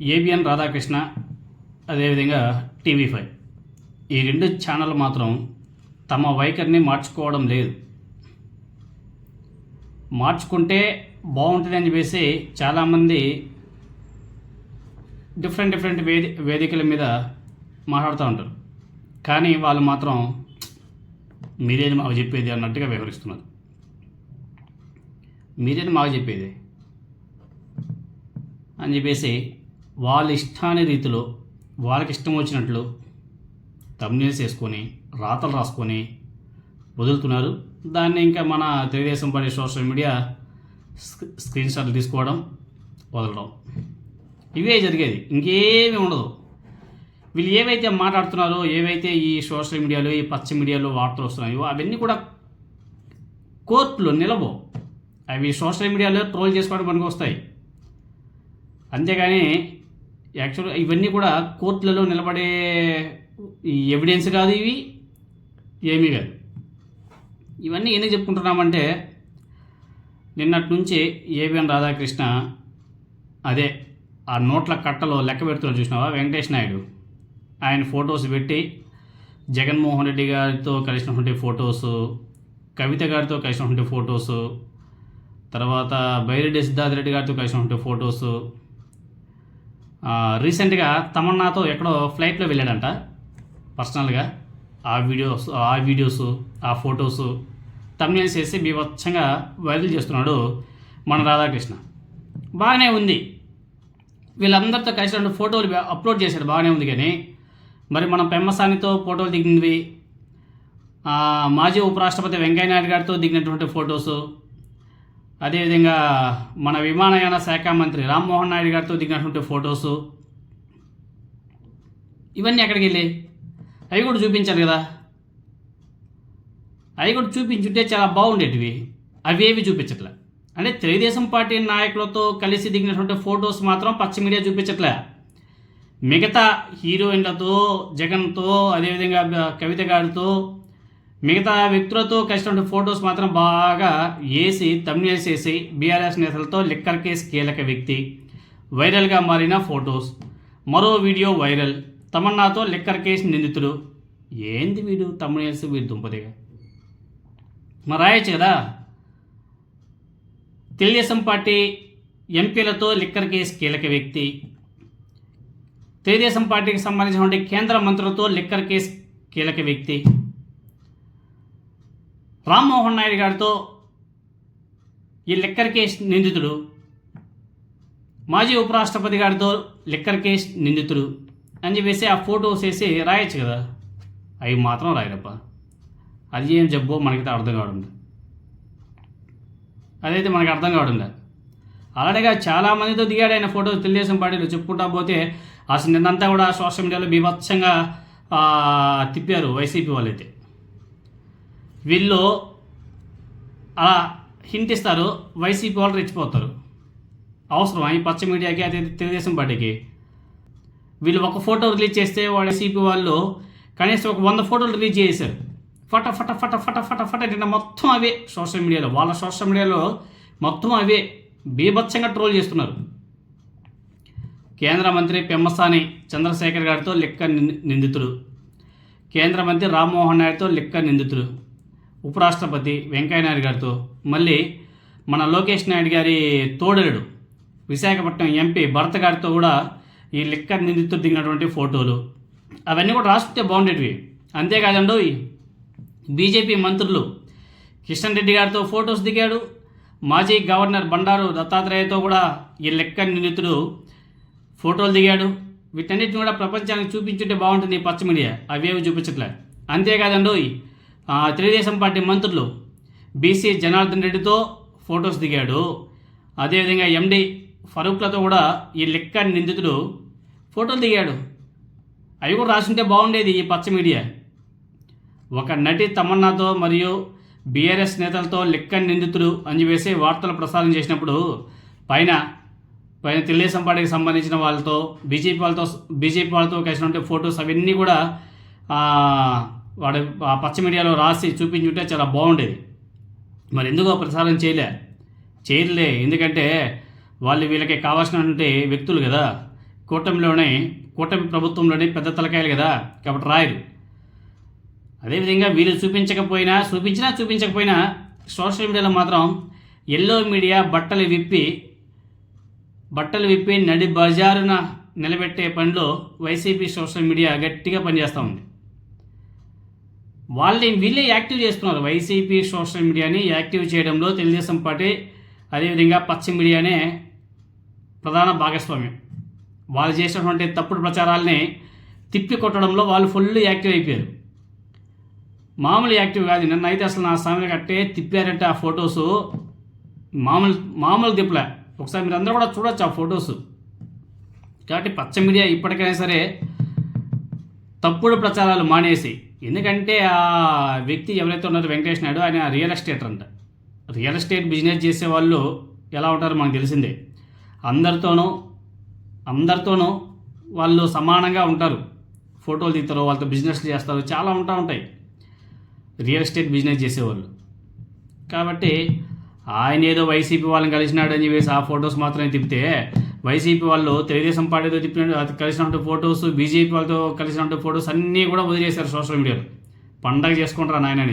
ABN Radhakrishna అదేవిధంగా TV five ఈ రెండు ఛానల్ మాత్రం తమ వైఖరిని మార్చుకోవడం లేదు. మార్చుకుంటే బాగుంటుంది అని చెప్పేసి చాలామంది డిఫరెంట్ డిఫరెంట్ వేది వేదికల మీద మాట్లాడుతూ ఉంటారు. కానీ వాళ్ళు మాత్రం మీరేది మాకు చెప్పేది అన్నట్టుగా వ్యవహరిస్తున్నారు. మీరేది మాకు చెప్పేది అని చెప్పేసి వాళ్ళ ఇష్టాని రీతిలో వాళ్ళకి ఇష్టం వచ్చినట్లు తమ్నేల్స్ వేసుకొని రాతలు రాసుకొని వదులుతున్నారు. దాన్ని ఇంకా మన Telugu Desam party social media screen షాట్లు తీసుకోవడం వదలడం. ఇవే జరిగేది. ఇంకేమీ ఉండదు. వీళ్ళు ఏవైతే మాట్లాడుతున్నారో ఏవైతే ఈ సోషల్ మీడియాలో ఈ పచ్చ మీడియాలో వార్తలు వస్తున్నాయో అవన్నీ కూడా కోర్టులో నిలబో అవి సోషల్ మీడియాలో ట్రోల్ చేసుకోవడం పనికి వస్తాయి. అంతేగాని యాక్చువల్గా ఇవన్నీ కూడా కోర్టులలో నిలబడే ఈ ఎవిడెన్స్ కాదు ఇవి ఏమీ కాదు. ఇవన్నీ ఎందుకు చెప్పుకుంటున్నామంటే నిన్నటి నుంచి ఏబిఎన్ రాధాకృష్ణ అదే ఆ నోట్ల కట్టలో లెక్క పెడుతున్నాడు చూసినావా? వెంకటేష్ నాయుడు. ఆయన ఫొటోస్ పెట్టి జగన్మోహన్ రెడ్డి గారితో కలిసినటువంటి ఫొటోస్ కవిత గారితో కలిసినటువంటి ఫొటోస్ తర్వాత బైరెడ్డి సిద్ధార్థ రెడ్డి గారితో కలిసినటువంటి ఫొటోస్ రీసెంట్గా తమన్నాతో ఎక్కడో ఫ్లైట్లో వెళ్ళాడంట పర్సనల్గా ఆ వీడియోస్ ఆ వీడియోస్ ఆ ఫొటోస్ తమిళ చేసి బీభత్సంగా వైరల్ చేస్తున్నాడు మన రాధాకృష్ణ. బాగానే ఉంది. వీళ్ళందరితో కలిసిన ఫోటోలు అప్లోడ్ చేశాడు బాగానే ఉంది కానీ. మరి మనం పెమ్మసానితో ఫోటోలు దిగినవి మాజీ ఉపరాష్ట్రపతి వెంకయ్యనాయుడు గారితో దిగినటువంటి ఫొటోసు అదేవిధంగా మన విమానయాన శాఖ మంత్రి రామ్మోహన్ నాయుడు గారితో దిగినటువంటి ఫొటోసు. ఇవన్నీ ఎక్కడికి వెళ్ళి అవి కూడా చూపించాలి కదా. అవి కూడా చూపించుంటే చాలా బాగుండేటివి. అవి ఏవి చూపించట్లే. అంటే తెలుగుదేశం పార్టీ నాయకులతో కలిసి దిగినటువంటి ఫొటోస్ మాత్రం పచ్చి మీడియా చూపించట్లే. మిగతా హీరోయిన్లతో జగన్తో అదేవిధంగా కవిత గారితో మిగతా వ్యక్తులతో కలిసినటువంటి ఫొటోస్ మాత్రం బాగా వేసి తమిళ చేసి బీఆర్ఎస్ నేతలతో లిక్కర్ కేసు కీలక వ్యక్తి. వైరల్గా మారిన ఫొటోస్. మరో వీడియో వైరల్. తమన్నాతో లిక్కర్ కేసు నిందితుడు. ఏంది వీడు? తమిళ వీడు దుంపదిగా. మరి రాయొచ్చు కదా? తెలుగుదేశం పార్టీ ఎంపీలతో లిక్కర్ కేసు కీలక వ్యక్తి. తెలుగుదేశం పార్టీకి సంబంధించినటువంటి కేంద్ర మంత్రులతో లిక్కర్ కేసు కీలక వ్యక్తి. రామ్మోహన్ నాయుడు గారితో ఈ లిక్కర్ కేసు నిందితుడు మాజీ ఉపరాష్ట్రపతి గారితో లిక్కర్ కేసు నిందితుడు అని చెప్పేసి ఆ ఫోటోస్ వేసి రాయొచ్చు కదా. అవి మాత్రం రాయరప్ప అది ఏం జబ్బో మనకైతే అర్థం కావడం అదైతే మనకు అర్థం కావడం అలాగే చాలామందితో దిగాడు ఆయన ఫోటో తెలుగుదేశం పార్టీలో చెప్పుకుంటా పోతే అసలు నిన్నంతా కూడా సోషల్ మీడియాలో బీభత్సంగా తిప్పారు వైసీపీ వాళ్ళైతే. వీళ్ళు అలా హింట్ ఇస్తారు వైసీపీ వాళ్ళు రెచ్చిపోతారు. అవసరం ఈ పచ్చ మీడియాకి అదే తెలుగుదేశం పార్టీకి? వీళ్ళు ఒక ఫోటో రిలీజ్ చేస్తే వాడు వైసీపీ వాళ్ళు కనీసం ఒక వంద ఫోటోలు రిలీజ్ చేశారు ఫట ఫట ఫట ఫట ఫట ఫట నిన్న మొత్తం అవే సోషల్ మీడియాలో. వాళ్ళ సోషల్ మీడియాలో మొత్తం అవే బీభత్సంగా ట్రోల్ చేస్తున్నారు. కేంద్ర మంత్రి పెమ్మసాని చంద్రశేఖర్ గారితో లెక్క నిందితుడు. కేంద్ర మంత్రి రామ్మోహన్ నాయుడుతో లెక్క నిందితుడు. ఉపరాష్ట్రపతి వెంకయ్యనాయుడు గారితో మళ్ళీ మన లోకేష్ నాయుడు గారి తోడలుడు విశాఖపట్నం ఎంపీ భరత్ గారితో కూడా ఈ లిక్కర్ నిందితుడు దిగినటువంటి ఫోటోలు. అవన్నీ కూడా రాసుకుంటే బాగుండేటివి. అంతేకాదండి బీజేపీ మంత్రులు కిషన్ రెడ్డి గారితో ఫొటోస్ దిగాడు. మాజీ గవర్నర్ బండారు దత్తాత్రేయతో కూడా ఈ లెక్క నిందితుడు ఫోటోలు దిగాడు. వీటన్నిటిని కూడా ప్రపంచానికి చూపించుంటే బాగుంటుంది ఈ పచ్చ మీడియా. అవేవి చూపించట్లే. అంతేకాదండి తెలుగుదేశం పార్టీ మంత్రులు బీసీ జనార్దన్ రెడ్డితో ఫొటోస్ దిగాడు. అదేవిధంగా ఎండి ఫరూక్లతో కూడా ఈ లెక్క నిందితుడు ఫోటోలు దిగాడు. అవి కూడా రాసుంటే బాగుండేది ఈ పచ్చ మీడియా. ఒక నటి తమన్నాతో మరియు బీఆర్ఎస్ నేతలతో లెక్క నిందితుడు అని చెప్పేసి వార్తలు ప్రసారం చేసినప్పుడు పైన పైన తెలుగుదేశం పార్టీకి సంబంధించిన వాళ్ళతో బీజేపీ వాళ్ళతో బీజేపీ వాళ్ళతో కలిసినటువంటి ఫొటోస్ అవన్నీ కూడా వాడు ఆ పచ్చ మీడియాలో రాసి చూపించుంటే చాలా బాగుండేది. మరి ఎందుకో ప్రసారం చేయలే. చేయలే ఎందుకంటే వాళ్ళు వీళ్ళకి కావాల్సినటువంటి వ్యక్తులు కదా. కూటమిలోనే కూటమి ప్రభుత్వంలోనే పెద్ద తలకాయలు కదా. కాబట్టి రాయరు. అదేవిధంగా వీళ్ళు చూపించకపోయినా చూపించినా చూపించకపోయినా సోషల్ మీడియాలో మాత్రం ఎల్లో మీడియా బట్టలు విప్పి బట్టలు విప్పి నడి బజారున నిలబెట్టే పనిలో వైసీపీ సోషల్ మీడియా గట్టిగా పనిచేస్తూ ఉంది. వాళ్ళని వీళ్ళే యాక్టివ్ చేస్తున్నారు. వైసీపీ సోషల్ మీడియాని యాక్టివ్ చేయడంలో తెలుగుదేశం పార్టీ అదేవిధంగా పచ్చ మీడియానే ప్రధాన భాగస్వామ్యం. వాళ్ళు చేసినటువంటి తప్పుడు ప్రచారాలని తిప్పి కొట్టడంలో వాళ్ళు ఫుల్ యాక్టివ్ అయిపోయారు. మామూలు యాక్టివ్ కాదు. నిన్న అయితే అసలు నా సామెత కట్టే తిప్పారంటే ఆ ఫొటోస్. మామూలు మామూలు తిప్పలే. ఒకసారి మీరు అందరూ కూడా చూడొచ్చు ఆ ఫొటోస్. కాబట్టి పచ్చ మీడియా ఇప్పటికైనా సరే తప్పుడు ప్రచారాలు మానేసి ఎందుకంటే ఆ వ్యక్తి ఎవరైతే ఉన్నారో వెంకటేష్ నాయుడు ఆయన రియల్ ఎస్టేట్ అంట. రియల్ ఎస్టేట్ బిజినెస్ చేసే వాళ్ళు ఎలా ఉంటారో మనకు తెలిసిందే. అందరితోనూ అందరితోనూ వాళ్ళు సమానంగా ఉంటారు. ఫోటోలు తీస్తారు వాళ్ళతో బిజినెస్లు చేస్తారు చాలా ఉంటా ఉంటాయి. రియల్ ఎస్టేట్ బిజినెస్ చేసేవాళ్ళు. కాబట్టి ఆయన ఏదో వైసీపీ వాళ్ళని కలిసినాడు అని చెప్పేసి ఆ ఫొటోస్ మాత్రమే తిప్పితే వైసీపీ వాళ్ళు తెలుగుదేశం పార్టీతో తిప్పిన కలిసినట్టు ఫొటోస్ బీజేపీ వాళ్ళతో కలిసినటువంటి ఫొటోస్ అన్నీ కూడా వదిలేశారు సోషల్ మీడియాలో పండగ చేసుకుంటారా నాయనని